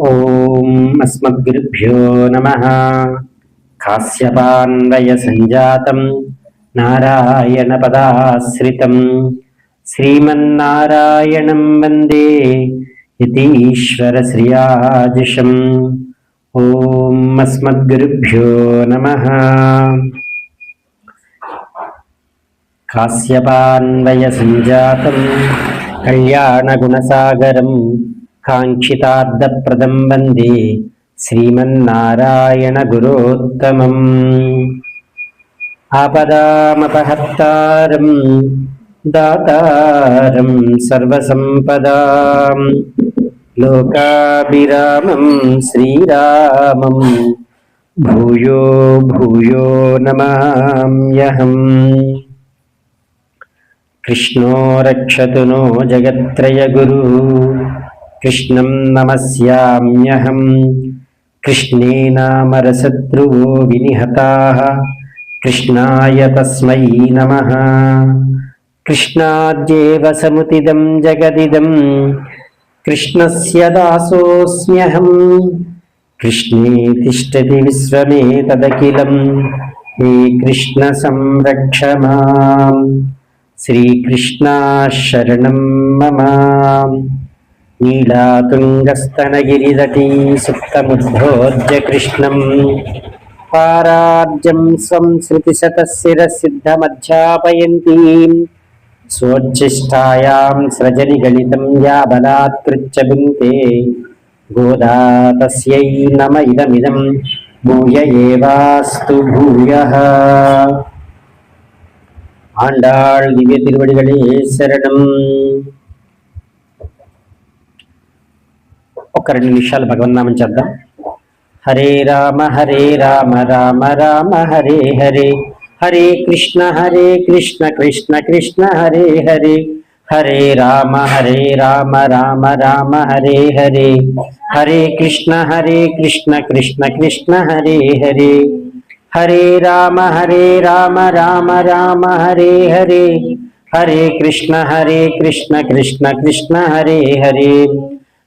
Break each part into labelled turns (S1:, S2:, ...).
S1: ఓం అస్మద్గురుభ్యో నమ. కాశ్యపాన్వయ సంజాతం నారాయణ పదాశ్రితం. శ్రీమన్నారాయణం వందే యతీశ్వర శ్రియాజిషం. ఓం అస్మద్గురుభ్యో నమ. కాశ్యపాన్వయ సంజాతం కళ్యాణగుణసాగరం कल्याणगुणसागरं काङ्क्षितार्थप्रदं वन्दे श्रीमन्नारायणगुरोत्तमम् आपदामपहर्तारं दातारं सर्वसम्पदां लोकाभिरामं श्रीरामं भूयो भूयो नमाम्यहम् कृष्णो रक्षतु नो जगत्त्रयगुरु कृष्णं नमस्याम्यहम् कृष्णे नामरशत्रुवो विनिहताः कृष्णाय तस्मै नमः कृष्णाद्येव समुतिदं जगदिदं कृष्णस्य दासोऽस्म्यहम् कृष्णे तिष्ठति विश्वमेतदखिलं हे कृष्ण संरक्ष माम् श्रीकृष्णा शरणं मम లీలాతుంగస్తనగిరిదటీ సుప్తముద్ధోర్జకృష్ణం పారార్జం స్వం శృతిశతశిరసిద్ధమధ్యాపయంతీం स्वोच्छिष्टायां स्रजनि गलितं या बलात्कृच्छबिन्ते गोदा तस्यै नम इदमिदं भूय एवास्तु भूयः आण्डाळ् दिव्यतिरुवडिगळे शरणम् ఒక రెండు నిమిషాలు భగవన్నామం చేద్దాం. హరే రామ హరే రామ రామ రామ హరే హరే. హరే కృష్ణ హరే కృష్ణ కృష్ణ కృష్ణ హరే హరే. హరే రామ హరే రామ రామ రామ హరే హరే. హరే కృష్ణ హరే కృష్ణ కృష్ణ కృష్ణ హరే హరే. హరే రామ హరే రామ రామ రామ హరే హరే. హరే కృష్ణ హరే కృష్ణ కృష్ణ కృష్ణ హరే హరే.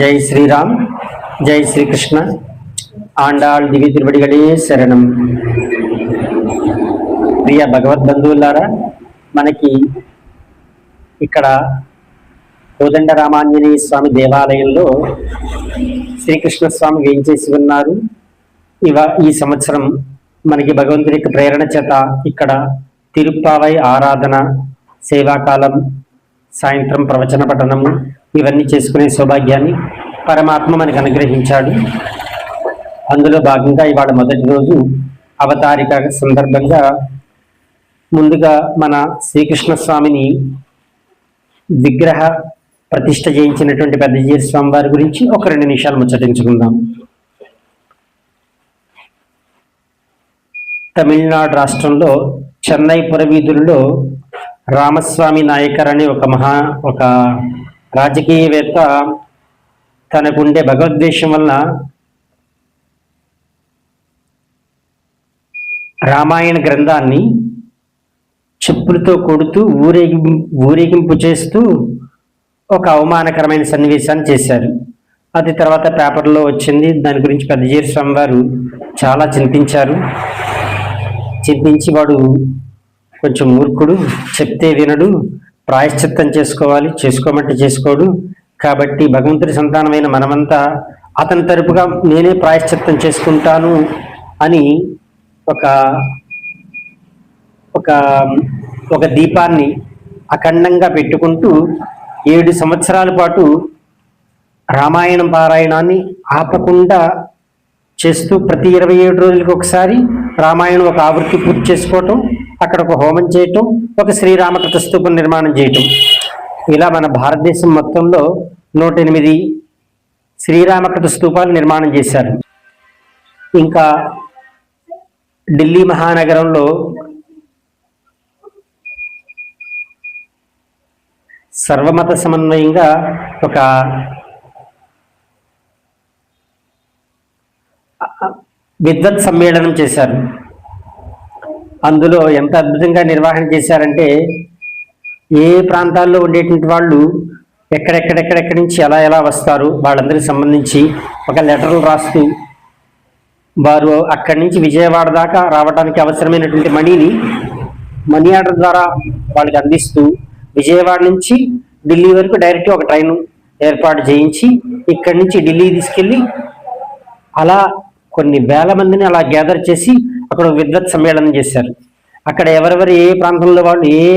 S1: జై శ్రీరామ్ జై శ్రీకృష్ణ. ఆండాళ్ దివ్య తిరువడిగడే శరణం. ప్రియ భగవద్బంధువులారా మనకి ఇక్కడ కోదండ రామాంజనేయ స్వామి దేవాలయంలో శ్రీకృష్ణ స్వామి వేయించేసి ఉన్నారు. ఇవ ఈ సంవత్సరం మనకి భగవంతుడి యొక్క ప్రేరణ చేత ఇక్కడ తిరుప్పావై ఆరాధన సేవాకాలం సాయంత్రం ప్రవచన పఠనము ఇవన్నీ చేసుకునే సౌభాగ్యాన్ని పరమాత్మ మనకు అనుగ్రహించాడు. అందులో భాగంగా ఇవాళ మొదటి రోజు అవతారిక సందర్భంగా ముందుగా మన శ్రీకృష్ణ స్వామిని విగ్రహ ప్రతిష్ట చేయించినటువంటి పెద్దజీరి స్వామి వారి గురించి ఒక రెండు నిమిషాలు ముచ్చటించుకుందాం. తమిళనాడు రాష్ట్రంలో చెన్నై పురవీధుల్లో రామస్వామి నాయకర్ అనే ఒక మహా ఒక రాజకీయవేత్త తనకుండే భగవద్వేషం వలన రామాయణ గ్రంథాన్ని చెప్పులతో కొడుతూ ఊరేగి ఊరేగింపు చేస్తూ ఒక అవమానకరమైన సన్నివేశాన్ని చేశారు. అది తర్వాత పేపర్లో వచ్చింది. దాని గురించి పెద్దజీరి స్వామి వారు చాలా చింతించారు. చింతించి వాడు కొంచెం మూర్ఖుడు చెప్తే వినడు ప్రాయశ్చిత్తం చేసుకోవాలి చేసుకోమంటే చేసుకోడు. కాబట్టి భగవంతుడి సంతానమైన మనమంతా అతని తరపుగా నేనే ప్రాయశ్చిత్తం చేసుకుంటాను అని ఒక ఒక ఒక దీపాన్ని అఖండంగా పెట్టుకుంటూ ఏడు సంవత్సరాల పాటు రామాయణం పారాయణాన్ని ఆపకుండా చేస్తూ ప్రతి ఇరవై ఏడు రోజులకు ఒకసారి రామాయణం ఒక ఆవృత్తి పూర్తి చేసుకోవటం అక్కడ ఒక హోమం చేయటం ఒక శ్రీరామకృత స్తూపం నిర్మాణం చేయటం. ఇలా మన భారతదేశం మొత్తంలో నూట ఎనిమిది శ్రీరామకృత స్తూపాలు నిర్మాణం చేశారు. ఇంకా ఢిల్లీ మహానగరంలో సర్వమత సమన్వయంగా ఒక విద్వత్ సమ్మేళనం చేశారు. అందులో ఎంత అద్భుతంగా నిర్వహణ చేశారంటే ఏ ప్రాంతాల్లో ఉండేటువంటి వాళ్ళు ఎక్కడెక్కడెక్కడెక్కడి నుంచి ఎలా ఎలా వస్తారు వాళ్ళందరికి సంబంధించి ఒక లెటర్లు రాస్తూ వారు అక్కడి నుంచి విజయవాడ దాకా రావడానికి అవసరమైనటువంటి మనీని మనీ ఆర్డర్ ద్వారా వాళ్ళకి అందిస్తూ విజయవాడ నుంచి ఢిల్లీ వరకు డైరెక్ట్ ఒక ట్రైన్ ఏర్పాటు చేయించి ఇక్కడి నుంచి ఢిల్లీ తీసుకెళ్ళి అలా కొన్ని వేల మందిని అలా గ్యాదర్ చేసి అక్కడ ఒక విద్వత్ సమ్మేళనం చేశారు. అక్కడ ఎవరెవరు ఏ ప్రాంతంలో వాళ్ళు ఏ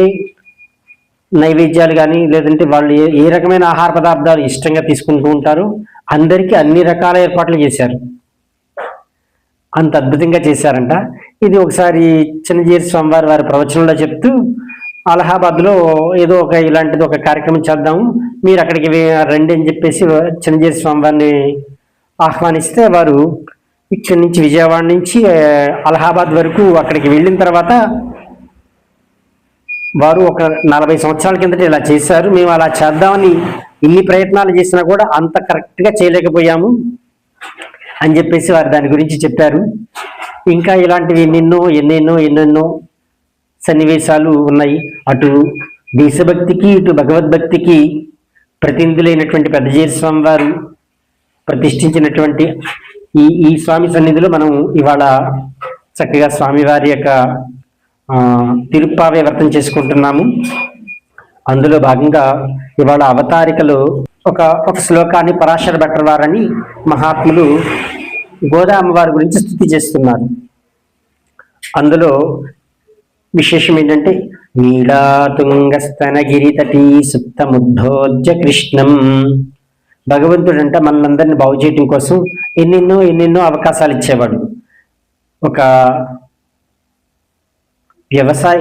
S1: నైవేద్యాలు కానీ లేదంటే వాళ్ళు ఏ ఏ రకమైన ఆహార పదార్థాలు ఇష్టంగా తీసుకుంటూ ఉంటారు అందరికీ అన్ని రకాల ఏర్పాట్లు చేశారు. అంత అద్భుతంగా చేశారంట. ఇది ఒకసారి చిన్నజీరి స్వామివారి వారి ప్రవచనంలో చెప్తూ అలహాబాద్లో ఏదో ఒక ఇలాంటిది ఒక కార్యక్రమం చేద్దాము మీరు అక్కడికి రండి అని చెప్పేసి చిన్నజీరి స్వామివారిని ఆహ్వానిస్తే వారు ఇక్కడి నుంచి విజయవాడ నుంచి అలహాబాద్ వరకు అక్కడికి వెళ్ళిన తర్వాత వారు ఒక నలభై సంవత్సరాల కిందట ఇలా చేశారు. మేము అలా చేద్దామని ఇన్ని ప్రయత్నాలు చేసినా కూడా అంత కరెక్ట్గా చేయలేకపోయాము అని చెప్పేసి వారు దాని గురించి చెప్పారు. ఇంకా ఇలాంటివి ఎన్నెన్నో ఎన్నెన్నో ఎన్నెన్నో సన్నివేశాలు ఉన్నాయి. అటు దేశభక్తికి ఇటు భగవద్భక్తికి ప్రతినిధులైనటువంటి పెద్దజీర స్వామి వారు ప్రతిష్ఠించినటువంటి ఈ ఈ స్వామి సన్నిధిలో మనం ఇవాళ చక్కగా స్వామివారి యొక్క తిరుప్పావే వ్రతం చేసుకుంటున్నాము. అందులో భాగంగా ఇవాళ అవతారికలు ఒక ఒక శ్లోకాన్ని పరాశర భట్టర్ వారని మహాత్ములు గోదా అమ్మవారి గురించి స్థుతి చేస్తున్నారు. అందులో విశేషం ఏంటంటే నీలాతుంగస్తనగిరి తటీ సుప్తముద్ధోజ్య కృష్ణం భగవంతుడు అంటే మనందరిని బాగు చేయటం కోసం ఎన్నెన్నో ఎన్నెన్నో అవకాశాలు ఇచ్చేవాడు. ఒక వ్యవసాయ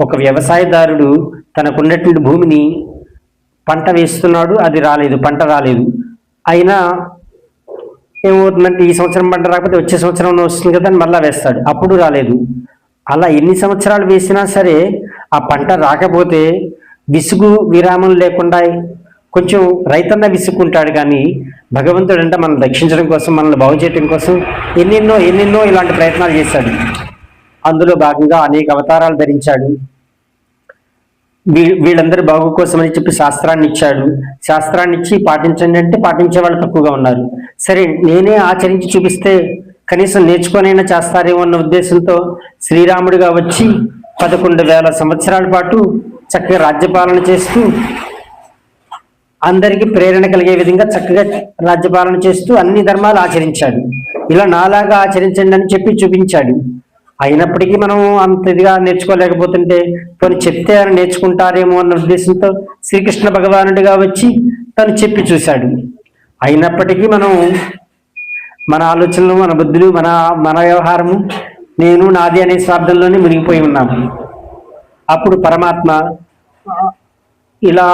S1: ఒక వ్యవసాయదారుడు తనకున్నటువంటి భూమిని పంట వేస్తున్నాడు అది రాలేదు పంట రాలేదు. అయినా ఏమవుతుందంటే ఈ సంవత్సరం పంట రాకపోతే వచ్చే సంవత్సరం వస్తుంది కదా అని మళ్ళీ వేస్తాడు. అప్పుడు రాలేదు. అలా ఎన్ని సంవత్సరాలు వేసినా సరే ఆ పంట రాకపోతే విసుగు విరామం లేకుండా కొంచెం రైతన్న విసుక్కుంటాడు కానీ భగవంతుడు అంటే మనం రక్షించడం కోసం మనల్ని బాగు చేయడం కోసం ఎన్నెన్నో ఎన్నెన్నో ఇలాంటి ప్రయత్నాలు చేశాడు. అందులో భాగంగా అనేక అవతారాలు ధరించాడు. వీ- వీళ్ళందరి బాగు కోసం అని చెప్పి శాస్త్రాన్ని ఇచ్చాడు. శాస్త్రాన్ని ఇచ్చి పాటించండి అంటే పాటించే వాళ్ళు తక్కువగా ఉన్నారు. సరే నేనే ఆచరించి చూపిస్తే కనీసం నేర్చుకొనైనా చేస్తారేమో అన్న ఉద్దేశంతో శ్రీరాముడిగా వచ్చి పదకొండు వేల సంవత్సరాల పాటు చక్కగా రాజ్యపాలన చేస్తూ అందరికీ ప్రేరణ కలిగే విధంగా చక్కగా రాజ్యపాలన చేస్తూ అన్ని ధర్మాలు ఆచరించాడు. ఇలా నాలాగా ఆచరించండి అని చెప్పి చూపించాడు. అయినప్పటికీ మనం అంత ఇదిగా నేర్చుకోలేకపోతుంటే కొన్ని చెప్తే ఆయన నేర్చుకుంటారేమో అన్న ఉద్దేశంతో శ్రీకృష్ణ భగవానుడిగా వచ్చి తను చెప్పి చూశాడు. అయినప్పటికీ మనం మన ఆలోచనలు మన బుద్ధులు మన మన వ్యవహారము నేను నాది అనే స్వార్థంలోనే మునిగిపోయి ఉన్నాము. అప్పుడు పరమాత్మ ఇలా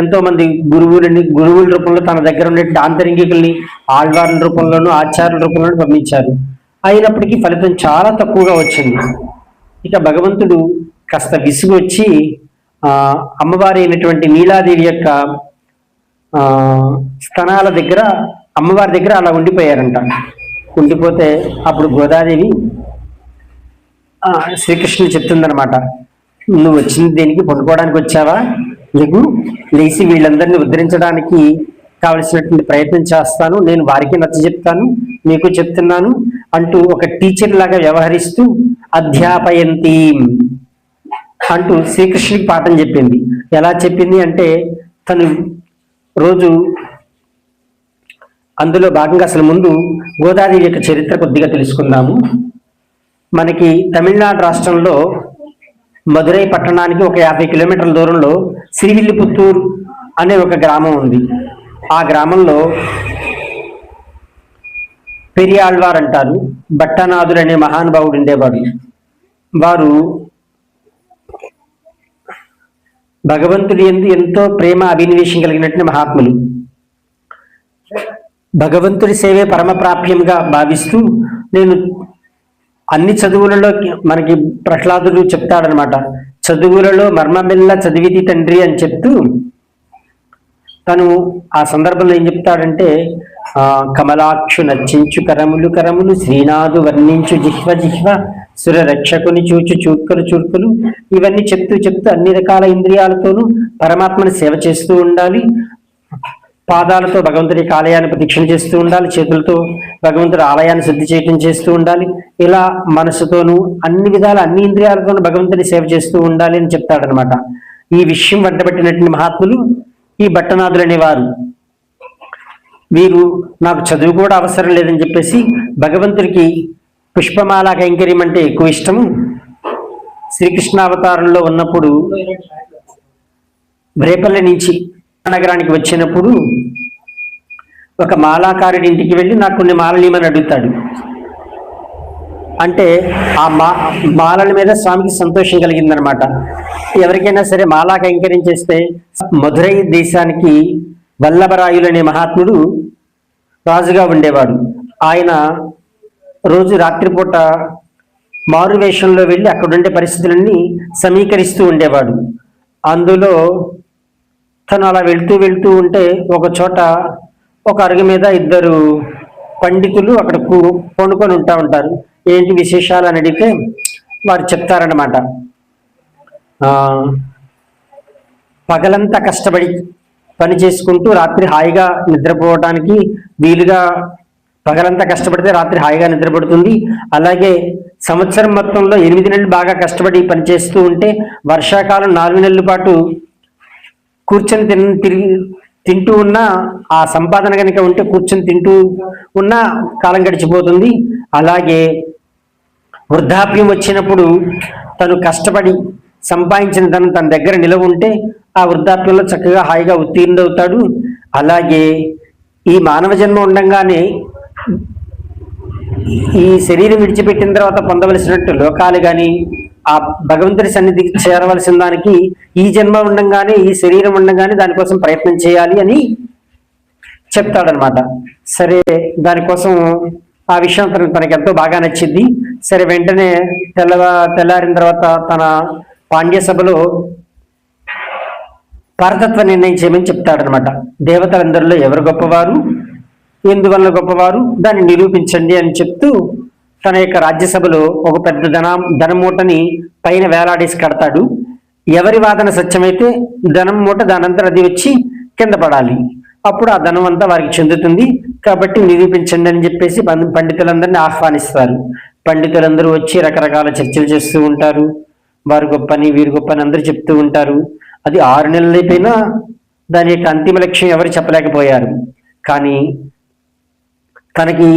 S1: ఎంతో మంది గురువులని గురువుల రూపంలో తన దగ్గర ఉండే ఆంతరింగికుల్ని ఆళ్వార్ల రూపంలోనూ ఆచార్యుల రూపంలోనూ పంపించారు. అయినప్పటికీ ఫలితం చాలా తక్కువగా వచ్చింది. ఇక భగవంతుడు కాస్త విసుగు వచ్చి అమ్మవారి అయినటువంటి నీలాదేవి యొక్క స్థనాల దగ్గర అమ్మవారి దగ్గర అలా ఉండిపోయారంట. ఉండిపోతే అప్పుడు గోదాదేవి శ్రీకృష్ణుడు చెప్తుందనమాట నువ్వు వచ్చింది దేనికి? పండుకోవడానికి వచ్చావా? నీకు లేచి వీళ్ళందరినీ ఉద్ధరించడానికి కావలసినటువంటి ప్రయత్నం చేస్తాను. నేను వారికి నచ్చ చెప్తాను మీకు చెప్తున్నాను అంటూ ఒక టీచర్ లాగా వ్యవహరిస్తూ అధ్యాపయంతి అంటూ శ్రీకృష్ణుడికి పాఠం చెప్పింది. ఎలా చెప్పింది అంటే తను రోజు అందులో భాగంగా అసలు ముందు గోదాదేవి యొక్క చరిత్ర కొద్దిగా తెలుసుకుందాము. మనకి తమిళనాడు రాష్ట్రంలో మదురై పట్టణానికి ఒక యాభై కిలోమీటర్ల దూరంలో సిరివిల్లిపుత్తూరు అనే ఒక గ్రామం ఉంది. ఆ గ్రామంలో పెరియాళ్వార్ అంటారు. భట్టనాథుడు అనే మహానుభావుడు ఉండేవాడు. వారు భగవంతుడి ఎందు ఎంతో ప్రేమ అభినవేశం కలిగినటువంటి మహాత్ములు. భగవంతుడి సేవే పరమప్రాప్యంగా భావిస్తూ నేను అన్ని చదువులలో మనకి ప్రహ్లాదుడు చెప్తాడనమాట. చదువులలో మర్మమిల్ల చదివితి తండ్రి అని చెప్తూ తను ఆ సందర్భంలో ఏం చెప్తాడంటే ఆ కమలాక్షు నచ్చించు కరములు కరములు శ్రీనాథు వర్ణించు జిహ్వ జిహ్వ సుర రక్షకుని చూచు చూర్కలు చూర్కలు ఇవన్నీ చెప్తూ చెప్తూ అన్ని రకాల ఇంద్రియాలతోనూ పరమాత్మని సేవ చేస్తూ ఉండాలి. పాదాలతో భగవంతుడి ఆలయాన్ని ప్రదక్షిణ చేస్తూ ఉండాలి చేతులతో భగవంతుడి ఆలయాన్ని శుద్ధి చేయటం చేస్తూ ఉండాలి. ఇలా మనసుతోనూ అన్ని విధాల అన్ని ఇంద్రియాలతోనూ భగవంతుని సేవ చేస్తూ ఉండాలి అని చెప్తాడనమాట ఈ విషయం వెంటబెట్టినటువంటి మహాత్ములు ఈ భట్టనాథులు అనేవారు. వీరు నాకు చదువు కూడా అవసరం లేదని చెప్పేసి భగవంతుడికి పుష్పమాల కైంకర్యం అంటే ఎక్కువ ఇష్టము శ్రీకృష్ణావతారంలో ఉన్నప్పుడు రేపల్లె నుంచి నగరానికి వచ్చినప్పుడు ఒక మాలాకారుడి ఇంటికి వెళ్ళి నాకు కొన్ని మాలలు ఇవ్వమని అడుగుతాడు. అంటే ఆ మా మాలల మీద స్వామికి సంతోషం కలిగిందనమాట. ఎవరికైనా సరే మాలా కైంకర్యం చేస్తే మధురై దేశానికి వల్లభరాయులు అనే మహాత్ముడు రాజుగా ఉండేవాడు. ఆయన రోజు రాత్రిపూట మారు వేషంలో వెళ్ళి అక్కడుండే పరిస్థితులన్నీ సమీకరిస్తూ ఉండేవాడు. అందులో తను అలా వెళ్తూ వెళ్తూ ఉంటే ఒక చోట ఒక అరుగు మీద ఇద్దరు పండితులు అక్కడ పండుకొని ఉంటా ఉంటారు. ఏంటి విశేషాలు అని అడిగితే వారు చెప్తారన్నమాట. పగలంతా కష్టపడి పని చేసుకుంటూ రాత్రి హాయిగా నిద్రపోవడానికి వీలుగా పగలంతా కష్టపడితే రాత్రి హాయిగా నిద్రపడుతుంది. అలాగే సంవత్సరం మొత్తంలో ఎనిమిది నెలలు బాగా కష్టపడి పని చేస్తూ ఉంటే వర్షాకాలం నాలుగు నెలల పాటు కూర్చొని తిన్ తిరిగి తింటూ ఉన్న ఆ సంపాదన కనుక ఉంటే కూర్చొని తింటూ ఉన్న కాలం గడిచిపోతుంది. అలాగే వృద్ధాప్యం వచ్చినప్పుడు తను కష్టపడి సంపాదించిన తను తన దగ్గర నిలవ ఉంటే ఆ వృద్ధాప్యంలో చక్కగా హాయిగా ఉత్తీర్ణుడవుతాడు. అలాగే ఈ మానవ జన్మ ఉండగానే ఈ శరీరం విడిచిపెట్టిన తర్వాత పొందవలసినట్టు లోకాలు కానీ ఆ భగవంతుడి సన్నిధికి చేరవలసిన దానికి ఈ జన్మ ఉండంగానే ఈ శరీరం ఉండంగానే దానికోసం ప్రయత్నం చేయాలి అని చెప్తాడనమాట సరే దానికోసం ఆ విషయం తనకు తనకి ఎంతో బాగా నచ్చింది. సరే వెంటనే తెల్లవ తెల్లారిన తర్వాత తన పాండ్య సభలో పరతత్వ నిర్ణయం చేయమని చెప్తాడనమాట దేవతలందరిలో ఎవరు గొప్పవారు? ఎందువల్ల గొప్పవారు? దాన్ని నిరూపించండి అని చెప్తూ తన యొక్క రాజ్యసభలో ఒక పెద్ద ధన ధనమూటని పైన వేలాడేసి కడతాడు. ఎవరి వాదన సత్యమైతే ధనం మూట దానంతా అది వచ్చి కింద పడాలి. అప్పుడు ఆ ధనం అంతా వారికి చెందుతుంది. కాబట్టి నిరూపించండి అని చెప్పేసి పండితులందరిని పండితులందరినీ ఆహ్వానిస్తారు. పండితులందరూ వచ్చి రకరకాల చర్చలు చేస్తూ ఉంటారు. వారు గొప్పని వీరు గొప్పని అందరూ చెప్తూ ఉంటారు. అది ఆరు నెలలు అయిపోయినా దాని యొక్క అంతిమ లక్ష్యం ఎవరు చెప్పలేకపోయారు. కానీ తనకి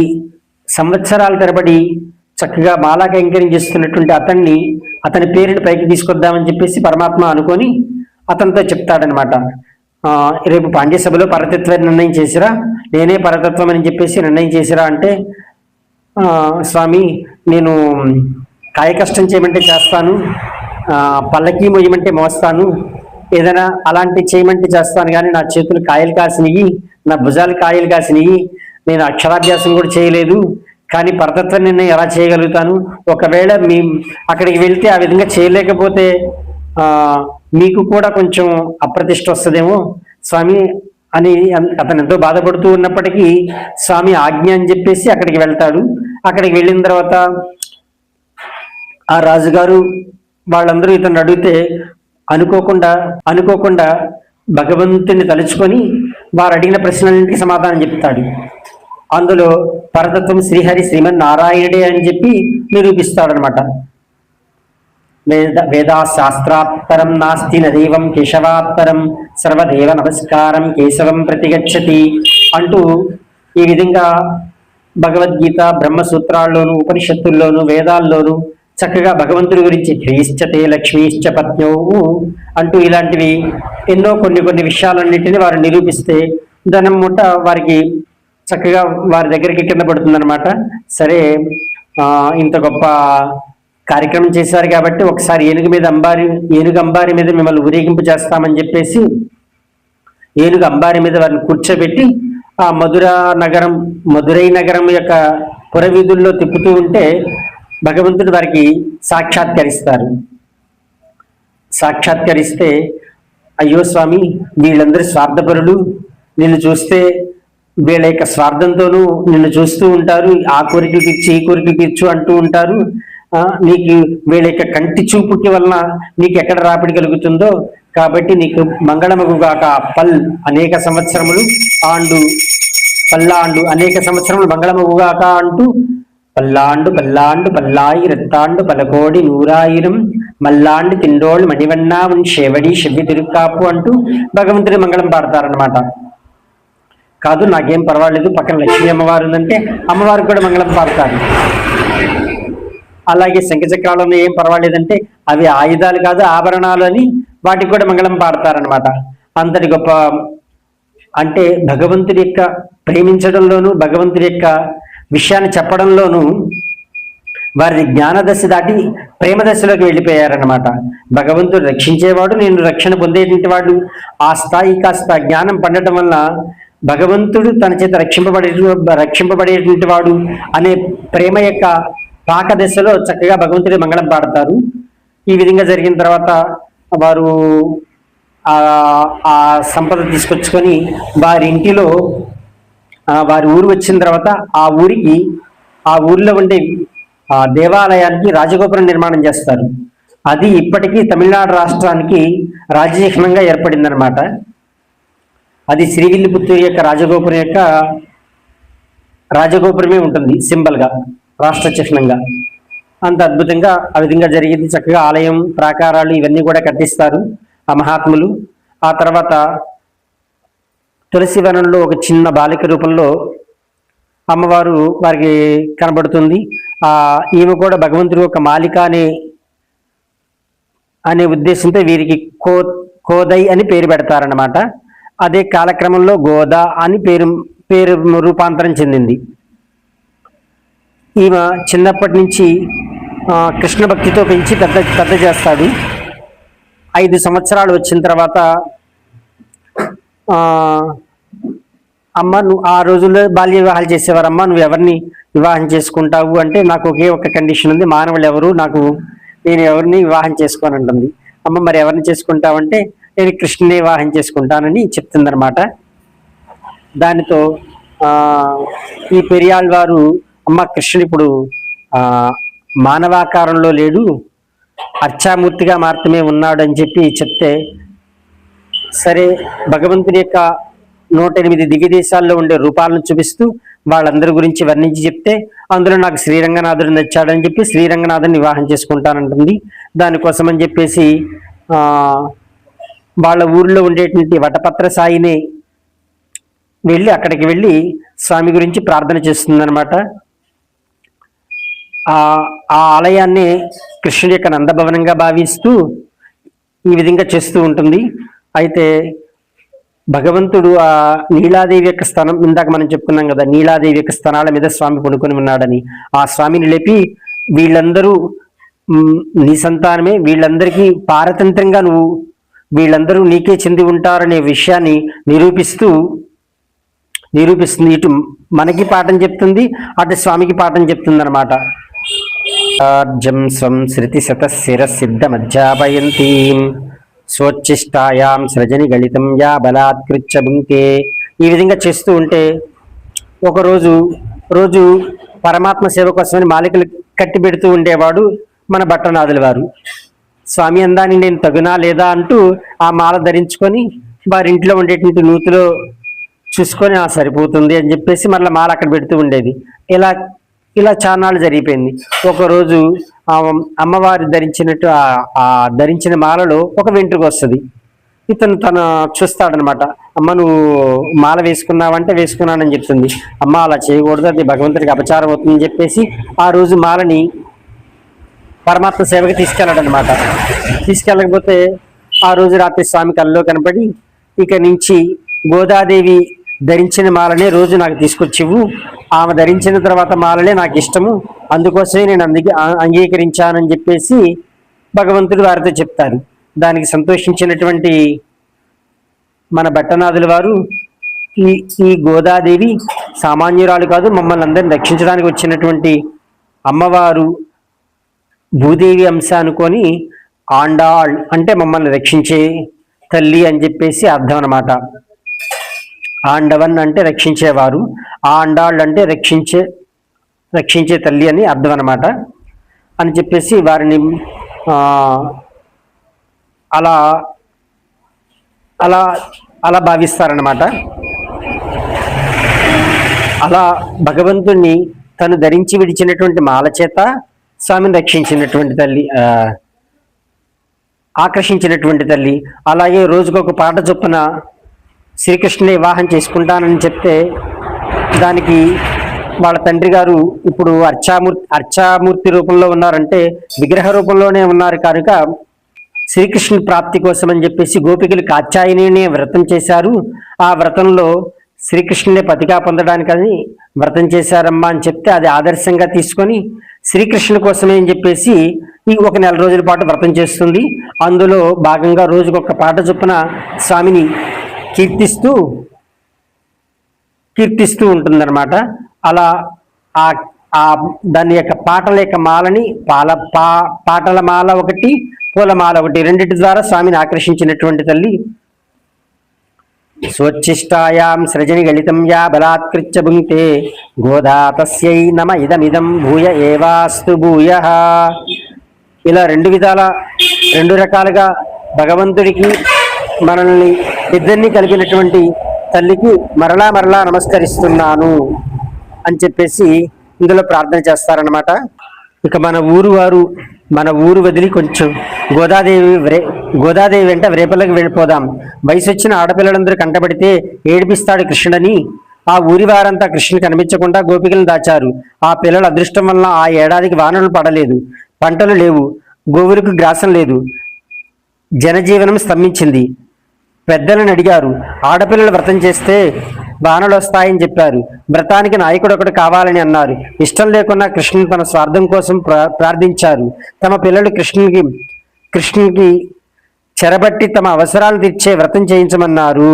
S1: సంవత్సరాల తరబడి చక్కగా మాలా కైంకర్యం చేస్తున్నటువంటి అతన్ని అతని పేరుని పైకి తీసుకొద్దామని చెప్పేసి పరమాత్మ అనుకొని అతనితో చెప్తాడనమాట. రేపు పాండ్యసభలో పరతత్వ నిర్ణయం చేసిరా? నేనే పరతత్వం అని చెప్పేసి నిర్ణయం చేసిరా అంటే స్వామి నేను కాయకష్టం చేయమంటే చేస్తాను పల్లకీ పల్లకి మొయ్యమంటే మోస్తాను ఏదైనా అలాంటి చేయమంటే చేస్తాను కానీ నా చేతులు కాయలు కాసినవి నా భుజాలు కాయలు కాసినవి నేను అక్షరాభ్యాసం కూడా చేయలేదు కానీ పరతత్వ నిర్ణయం ఎలా చేయగలుగుతాను? ఒకవేళ మీ అక్కడికి వెళ్తే ఆ విధంగా చేయలేకపోతే మీకు కూడా కొంచెం అప్రతిష్ట వస్తుందేమో? స్వామి అని అతను ఎంతో బాధపడుతూ ఉన్నప్పటికీ స్వామి ఆజ్ఞ అని చెప్పేసి అక్కడికి వెళ్తాడు. అక్కడికి వెళ్ళిన తర్వాత ఆ రాజుగారు వాళ్ళందరూ ఇతను అడిగితే అనుకోకుండా అనుకోకుండా భగవంతుని తలుచుకొని వారు అడిగిన ప్రశ్నలన్నింటికి సమాధానం చెప్తాడు. అందులో పరతత్వం శ్రీహరి శ్రీమన్ నారాయణుడే అని చెప్పి నిరూపిస్తాడనమాట. వేద వేదశాస్త్రాత్తరం నాస్తి నదేవం కేశవాత్తరం సర్వదేవ నమస్కారం కేశవం ప్రతిగచ్చతి అంటూ ఈ విధంగా భగవద్గీత బ్రహ్మసూత్రాల్లోను ఉపనిషత్తుల్లోను వేదాల్లోను చక్కగా భగవంతుడి గురించి క్రీశ్చతే లక్ష్మీశ్చ పత్నవు అంటూ ఇలాంటివి ఎన్నో కొన్ని కొన్ని విషయాలన్నింటినీ వారు నిరూపిస్తే ధనం మూట వారికి చక్కగా వారి దగ్గరికి కింద పడుతుందన్నమాట. సరే ఇంత గొప్ప కార్యక్రమం చేశారు కాబట్టి ఒకసారి ఏనుగు మీద అంబారి ఏనుగు అంబారి మీద మిమ్మల్ని ఊరేగింపు చేస్తామని చెప్పేసి ఏనుగు అంబారి మీద వారిని కూర్చోబెట్టి ఆ మధుర నగరం మధురై నగరం యొక్క పురవీధుల్లో తిప్పుతూ ఉంటే భగవంతుడు వారికి సాక్షాత్కరిస్తారు. సాక్షాత్కరిస్తే అయ్యో స్వామి వీళ్ళందరూ స్వార్థపరులు నిన్ను చూస్తే వీళ్ళ యొక్క స్వార్థంతోనూ నిన్ను చూస్తూ ఉంటారు ఆ కోరికకి ఇచ్చి ఈ కోరికకి ఇచ్చు అంటూ ఉంటారు. ఆ, నీకు వీళ్ళ యొక్క కంటి చూపుకి వలన నీకు ఎక్కడ రాపిడి కలుగుతుందో కాబట్టి నీకు మంగళమగుగాక పల్ అనేక సంవత్సరములు ఆండు పల్లాండు అనేక సంవత్సరములు మంగళమగుగాక అంటూ పల్లాండు పల్లాండు పల్లాయి రెత్తాండు పలకోడి నూరాయిరం మల్లాండు తిండోళ్ళు మణివన్నా ఉన్ శేవడి శవ్వి తిరుక్కాపు అంటూ భగవంతుడి మంగళం పాడతారనమాట కాదు నాకేం పర్వాలేదు. పక్కన లక్ష్మీ అమ్మవారు ఉందంటే అమ్మవారు కూడా మంగళం పాడతారు అలాగే శంఖచక్రాలను ఏం పర్వాలేదంటే అవి ఆయుధాలు కాదు ఆభరణాలు అని వాటికి కూడా మంగళం పాడతారనమాట అంతటి గొప్ప అంటే భగవంతుడి యొక్క ప్రేమించడంలోనూ భగవంతుడి యొక్క విషయాన్ని చెప్పడంలోనూ వారి జ్ఞానదశ దాటి ప్రేమ దశలోకి వెళ్ళిపోయారనమాట భగవంతుడు రక్షించేవాడు నేను రక్షణ పొందేటువంటి వాడు. ఆ స్థాయి కాస్త జ్ఞానం పండటం వల్ల భగవంతుడు తన చేత రక్షింపబడే రక్షింపబడేటువంటి వాడు అనే ప్రేమ యొక్క పాక దశలో చక్కగా భగవంతుడి మంగళం పాడతారు. ఈ విధంగా జరిగిన తర్వాత వారు ఆ సంపద తీసుకొచ్చుకొని వారి ఇంటిలో వారి ఊరు వచ్చిన తర్వాత ఆ ఊరికి ఆ ఊర్లో ఉండే ఆ దేవాలయానికి రాజగోపురం నిర్మాణం చేస్తారు. అది ఇప్పటికీ తమిళనాడు రాష్ట్రానికి రాజచిహ్నంగా ఏర్పడిందనమాట అది శ్రీవిల్లిపుత్తూరు యొక్క రాజగోపురం యొక్క రాజగోపురమే ఉంటుంది సింబల్గా రాష్ట్ర చిహ్నంగా. అంత అద్భుతంగా ఆ విధంగా జరిగింది. చక్కగా ఆలయం ప్రాకారాలు ఇవన్నీ కూడా కట్టిస్తారు ఆ మహాత్ములు. ఆ తర్వాత తులసి వనంలో ఒక చిన్న బాలిక రూపంలో అమ్మవారు వారికి కనబడుతుంది. ఆ ఈమె కూడా భగవంతుడు ఒక మాలిక అనే అనే ఉద్దేశంతో వీరికి కో కోదై అని పేరు పెడతారన్నమాట. అదే కాలక్రమంలో గోదా అని పేరు పేరు రూపాంతరం చెందింది. ఈమె చిన్నప్పటి నుంచి కృష్ణ భక్తితో పెంచి పెద్ద పెద్ద చేస్తాడు. ఐదు సంవత్సరాలు వచ్చిన తర్వాత అమ్మ నువ్వు ఆ రోజుల్లో బాల్య వివాహాలు చేసేవారమ్మ నువ్వు ఎవరిని వివాహం చేసుకుంటావు అంటే నాకు ఒకే ఒక కండిషన్ ఉంది మానవులు ఎవరు నాకు నేను ఎవరిని వివాహం చేసుకోనంటుంది. అమ్మ మరి ఎవరిని చేసుకుంటావంటే నేను కృష్ణుని వివాహం చేసుకుంటానని చెప్తుందనమాట దానితో ఈ పెరియాళ్ వారు అమ్మ కృష్ణుడు ఇప్పుడు మానవాకారంలో లేడు. అర్చామూర్తిగా మాత్రమే ఉన్నాడు అని చెప్పి చెప్తే సరే భగవంతుని యొక్క నూట ఎనిమిది దివ్య దేశాల్లో ఉండే రూపాలను చూపిస్తూ వాళ్ళందరి గురించి వర్ణించి చెప్తే అందులో నాకు శ్రీరంగనాథుడు నచ్చాడని చెప్పి శ్రీరంగనాథుని వివాహం చేసుకుంటానంటుంది. దానికోసం అని చెప్పేసి వాళ్ళ ఊర్లో ఉండేటువంటి వటపత్ర సాయిని వెళ్ళి అక్కడికి వెళ్ళి స్వామి గురించి ప్రార్థన చేస్తుందనమాట ఆ ఆలయాన్ని కృష్ణుడి యొక్క నందభవనంగా భావిస్తూ ఈ విధంగా చేస్తూ ఉంటుంది. అయితే భగవంతుడు ఆ నీలాదేవి యొక్క స్థానం ఇందాక మనం చెప్పుకున్నాం కదా నీలాదేవి యొక్క స్థానాల మీద స్వామి పడుకొని ఉన్నాడని. ఆ స్వామిని లేపి వీళ్ళందరూ నీ సంతానమే వీళ్ళందరికీ పారతంత్రంగా నువ్వు వీళ్ళందరూ నీకే చెంది ఉంటారనే విషయాన్ని నిరూపిస్తూ నిరూపిస్తుంది. ఇటు మనకి పాఠం చెప్తుంది అటు స్వామికి పాఠం చెప్తుంది అనమాట ఆర్జం స్వం శృతి శత శిర సిద్ధ సృజని గళితం యా బలాత్కృత్య భుంకే ఈ విధంగా చేస్తూ ఉంటే ఒకరోజు రోజు పరమాత్మ సేవ కోసమని మాలికలు కట్టి పెడుతూ ఉండేవాడు మన భట్టనాథుల వారు. స్వామి అందాన్ని నేను తగునా లేదా అంటూ ఆ మాల ధరించుకొని వారి ఇంట్లో ఉండేటువంటి నూతిలో చూసుకొని ఆ సరిపోతుంది అని చెప్పేసి మళ్ళీ మాల అక్కడ పెడుతూ ఉండేది. ఇలా ఇలా చాన్నాళ్ళు జరిగిపోయింది. ఒకరోజు అమ్మవారు అమ్మవారి ధరించినట్టు ఆ- ఆ ధరించిన మాలలో ఒక వెంట్రుక వస్తుంది. ఇతను తను చూస్తాడనమాట. అమ్మ నువ్వు మాల వేసుకున్నావంటే వేసుకున్నానని చెప్తుంది. అమ్మ అలా చేయకూడదు అది భగవంతుడికి అపచారం అవుతుందని చెప్పేసి ఆ రోజు మాలని పరమాత్మ సేవకి తీసుకెళ్ళాడనమాట తీసుకెళ్ళకపోతే ఆ రోజు రాత్రి స్వామి కళ్ళలో కనపడి ఇక నుంచి గోదాదేవి ధరించిన మాలనే రోజు నాకు తీసుకొచ్చివు ఆమె ధరించిన తర్వాత మాలనే నాకు ఇష్టము. అందుకోసమే నేను అందుకే అంగీకరించానని చెప్పేసి భగవంతుడు వారితో చెప్తారు. దానికి సంతోషించినటువంటి మన భట్టనాథుల వారు ఈ ఈ గోదాదేవి సామాన్యురాలు కాదు మమ్మల్ని అందరిని రక్షించడానికి వచ్చినటువంటి అమ్మవారు భూదేవి అంశ అనుకొని ఆండాళ్ అంటే మమ్మల్ని రక్షించే తల్లి అని చెప్పేసి అర్థం అన్నమాట. ఆండవన్ అంటే రక్షించేవారు ఆండాళ్ అంటే రక్షించే రక్షించే తల్లి అని అర్థం అనమాట అని చెప్పేసి వారిని అలా అలా అలా భావిస్తారనమాట అలా భగవంతుణ్ణి తను ధరించి విడిచినటువంటి మాల చేత స్వామిని రక్షించినటువంటి తల్లి ఆకర్షించినటువంటి తల్లి అలాగే రోజుకొక పాట చొప్పున శ్రీకృష్ణుని వివాహం చేసుకుంటానని చెప్తే దానికి వాళ్ళ తండ్రి గారు ఇప్పుడు అర్చామూర్తి అర్చామూర్తి రూపంలో ఉన్నారంటే విగ్రహ రూపంలోనే ఉన్నారు కనుక శ్రీకృష్ణుని ప్రాప్తి కోసం అని చెప్పేసి గోపికలు కాచాయని వ్రతం చేశారు. ఆ వ్రతంలో శ్రీకృష్ణుని పతిగా పొందడానికని వ్రతం చేశారమ్మా అని చెప్తే అది ఆదర్శంగా తీసుకొని శ్రీకృష్ణుని కోసమే అని చెప్పేసి ఈ ఒక నెల రోజుల పాటు వ్రతం చేస్తుంది. అందులో భాగంగా రోజుకొక పాట చొప్పున స్వామిని కీర్తిస్తూ కీర్తిస్తూ ఉంటుందన్నమాట. అలా ఆ ఆ దాని యొక్క పాటల యొక్క మాలని పాల పా పాటల మాల ఒకటి పూలమాల ఒకటి రెండింటి ద్వారా స్వామిని ఆకర్షించినటువంటి తల్లి స్వచ్ఛిష్టాయాం సృజని గళితం యా బలాత్కృత్య భుంక్తే గోదా తస్యై నమ ఇదమిదం భూయ ఏవాస్తు భూయ ఇలా రెండు విధాల రెండు రకాలుగా భగవంతుడికి మనల్ని ఇద్దరిని కలిపినటువంటి తల్లికి మరలా మరలా నమస్కరిస్తున్నాను అని చెప్పేసి ఇందులో ప్రార్థన చేస్తారనమాట ఇక మన ఊరు వారు మన ఊరు వదిలి కొంచెం గోదాదేవి వ్రే గోదాదేవి వెంట రేపలకు వెళ్ళిపోదాం. వయసు వచ్చిన ఆడపిల్లలందరూ కంటపడితే ఏడిపిస్తాడు కృష్ణుడని. ఆ ఊరి వారంతా కృష్ణుని కనిపించకుండా గోపికలను దాచారు. ఆ పిల్లల అదృష్టం వల్ల ఆ ఏడాదికి వానలు పడలేదు. పంటలు లేవు. గోవులకు గ్రాసం లేదు. జనజీవనం స్తంభించింది. పెద్దలను అడిగారు. ఆడపిల్లలు వ్రతం చేస్తే వానలు వస్తాయని చెప్పారు. వ్రతానికి నాయకుడు ఒకడు కావాలని అన్నారు. ఇష్టం లేకున్నా కృష్ణుని తన స్వార్థం కోసం ప్రార్థించారు. తమ పిల్లలు కృష్ణునికి కృష్ణునికి చెరబట్టి తమ అవసరాలు తీర్చే వ్రతం చేయించమన్నారు.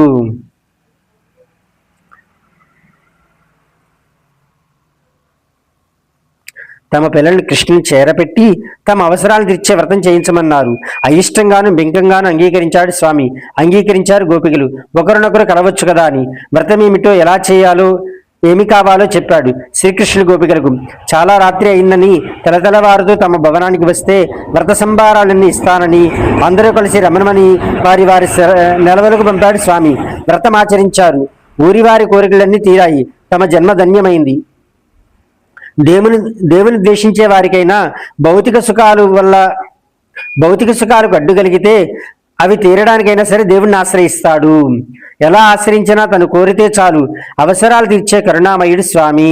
S1: తమ పిల్లలను కృష్ణుని చేరపెట్టి తమ అవసరాలు తీర్చే వ్రతం చేయించమన్నారు. అయిష్టంగాను బింకంగాను అంగీకరించాడు స్వామి. అంగీకరించారు గోపికలు. ఒకరినొకరు కలవచ్చు కదా అని. వ్రతం ఏమిటో ఎలా చేయాలో ఏమి కావాలో చెప్పాడు. శ్రీకృష్ణుడు గోపికలకు చాలా రాత్రి అయిందని తెలతెలవారుతూ తమ భవనానికి వస్తే వ్రత సంభారాలన్నీ ఇస్తానని అందరూ కలిసి రమణమని వారి వారి శర- పంపాడు స్వామి. వ్రతం ఆచరించారు. ఊరి వారి కోరికలన్నీ తీరాయి. తమ జన్మ ధన్యమైంది. దేవుని దేవుని ద్వేషించే వారికైనా భౌతిక సుఖాలు వల్ల భౌతిక సుఖాలకు అడ్డు కలిగితే అవి తీరడానికైనా సరే దేవుణ్ణి ఆశ్రయిస్తాడు ఎలా ఆశ్రయించినా తను కోరితే చాలు అవసరాలు తీర్చే కరుణామయుడు స్వామి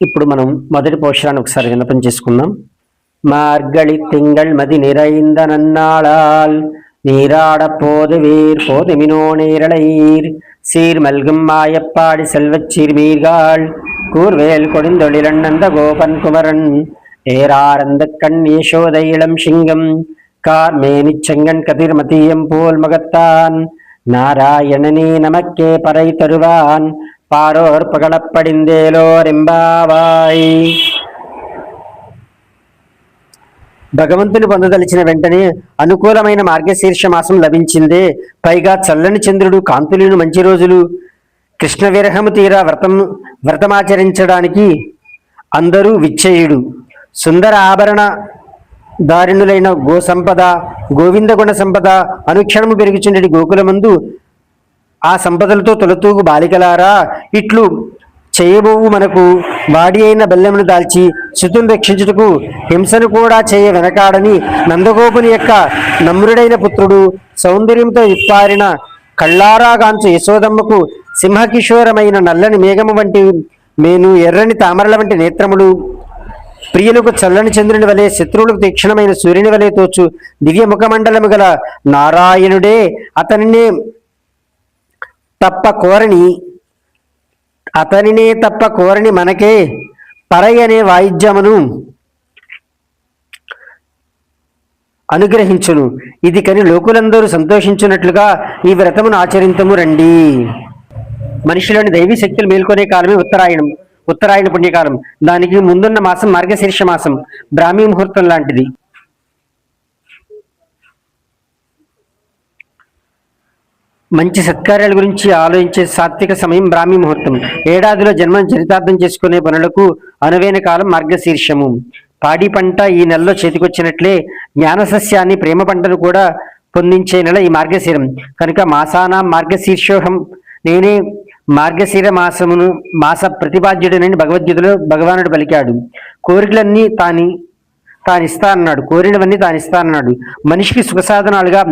S1: ఇప్పుడు మనం మొదటి పోషణాన్ని ఒకసారి విన్నపం చేసుకుందాం மார்கழி திங்கள் மதி நிறைந்த நன்னாளால் நீராட போது வீர் போதுமினோ நேரலையீர் சீர் மல்கும் மாயப்பாடி செல்வச் சீர்மீர்காள் கூர்வேல் கொடுந்தொழிலண்ணந்த கோபன் குமரன் ஏராரந்த கண் யசோதை இளம் சிங்கம் கார்மேனிச் செங்கன் கதிர்மதியம் போல் மகத்தான் நாராயணனே நமக்கே பறை தருவான் பாரோர் பகலப்படிந்தேலோர் எம்பாவாய் భగవంతుని పొందదలిచిన వెంటనే అనుకూలమైన మార్గశీర్ష మాసం లభించిందే పైగా చల్లని చంద్రుడు కాంతులను మంచి రోజులు కృష్ణ విరహము తీరా వ్రతం వ్రతమాచరించడానికి అందరూ విచ్చేయుడు సుందర ఆభరణ దారిణులైన గో సంపద గోవింద గుణ సంపద అనుక్షణము పెరుగుచుండటి గోకులమందు ఆ సంపదలతో తొలతూగు బాలికలారా ఇట్లు చేయబోవు మనకు. వాడి అయిన బెల్లెమును దాల్చి శుతును రక్షించుటకు హింసను కూడా చేయ వెనకాడని నందగోపుని యొక్క నమ్రుడైన పుత్రుడు సౌందర్యంతో ఇప్పారిన కళ్ళారాగాంచు యశోదమ్మకు సింహకిషోరమైన నల్లని మేఘము వంటి మేను ఎర్రని తామరల వంటి నేత్రములు. ప్రియులకు చల్లని చంద్రుని వలె శత్రువులకు తీక్షణమైన సూర్యుని వలె తోచు దివ్య ముఖమండలము గల నారాయణుడే అతనినే తప్ప కోరని అతనినే తప్ప కోరని మనకే పరై అనే వాయిద్యమును అనుగ్రహించును. ఇది కని లోకులందరూ సంతోషించున్నట్లుగా ఈ వ్రతమును ఆచరింతము రండి. మనిషిలోని దైవీ శక్తులు మేల్కొనే కాలమే ఉత్తరాయణం. ఉత్తరాయణ పుణ్యకాలం. దానికి ముందున్న మాసం మార్గశీర్ష మాసం బ్రాహ్మీ ముహూర్తం లాంటిది. మంచి సత్కార్యాల గురించి ఆలోచించే సాత్విక సమయం బ్రాహ్మీ ముహూర్తం. ఏడాదిలో జన్మను చరితార్థం చేసుకునే పనులకు అనువైన కాలం మార్గశీర్షము. పాడి పంట ఈ నెలలో చేతికొచ్చినట్లే జ్ఞానసస్యాన్ని ప్రేమ పంటను కూడా పొందించే నెల ఈ మార్గశీరం కనుక మాసాన మార్గశీర్షోహం నేనే మార్గశీర మాసమును మాస ప్రతిపాద్యుడనని భగవద్గీతలో భగవానుడు పలికాడు. కోరికలన్నీ తాని తానిస్తా అన్నాడు కోరినవన్నీ తానిస్తా అన్నాడు మనిషికి సుఖ సాధనాలుగా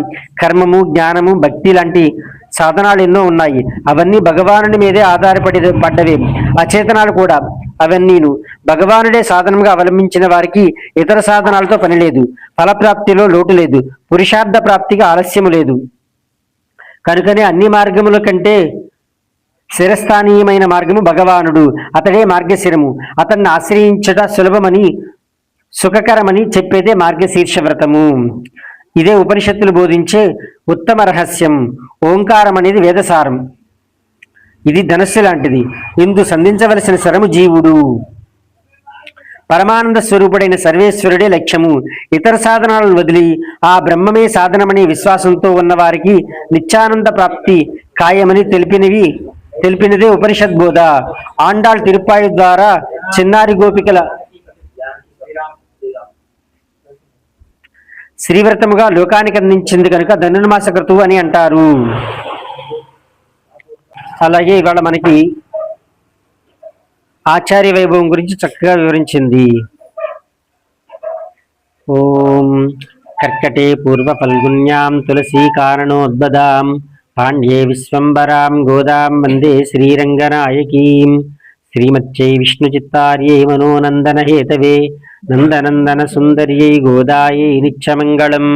S1: కర్మము జ్ఞానము భక్తి లాంటి సాధనాలు ఎన్నో ఉన్నాయి. అవన్నీ భగవానుడి మీదే ఆధారపడి పడ్డవే. అచేతనాలు కూడా అవన్నీను. భగవానుడే సాధనంగా అవలంబించిన వారికి ఇతర సాధనాలతో పని లేదు. ఫలప్రాప్తిలో లోటు లేదు. పురుషార్థ ప్రాప్తికి ఆలస్యము లేదు. కనుకనే అన్ని మార్గముల కంటే శిరస్థానీయమైన మార్గము భగవానుడు. అతడే మార్గశిరము. అతన్ని ఆశ్రయించట సులభమని సుఖకరమని చెప్పేదే మార్గశీర్ష వ్రతము ఇదే ఉపనిషత్తులు బోధించే ఉత్తమ రహస్యం. ఓంకారం అనేది వేదసారం. ఇది ధనస్సు లాంటిది. ఇందు సంధించవలసిన శరము జీవుడు. పరమానంద స్వరూపుడైన సర్వేశ్వరుడే లక్ష్యము. ఇతర సాధనాలను వదిలి ఆ బ్రహ్మమే సాధనమనే విశ్వాసంతో ఉన్నవారికి నిత్యానంద ప్రాప్తి ఖాయమని తెలిపినవి తెలిపినదే ఉపనిషద్ బోధ. ఆండాళ్ తిరుపాయి ద్వారా చిన్నారి గోపికల శ్రీవ్రతముగా లోకానికి అందించింది కనుక ధనుర్మాస క్రతువు అని అంటారు. అలాగే ఇవాళ మనకి ఆచార్య వైభవం గురించి చక్కగా వివరించింది. ఓం కర్కటే పూర్వ ఫల్గుణ్యాం తులసీ కారణోద్బదాం. పాండ్యే విశ్వంబరాం గోదాం వందే శ్రీరంగనాయకీం. శ్రీమచ్చై విష్ణుచిత్తార్యై మనోనందన హేతవే నందనందన సుందర్యై గోదాయై నిత్యమంగళం.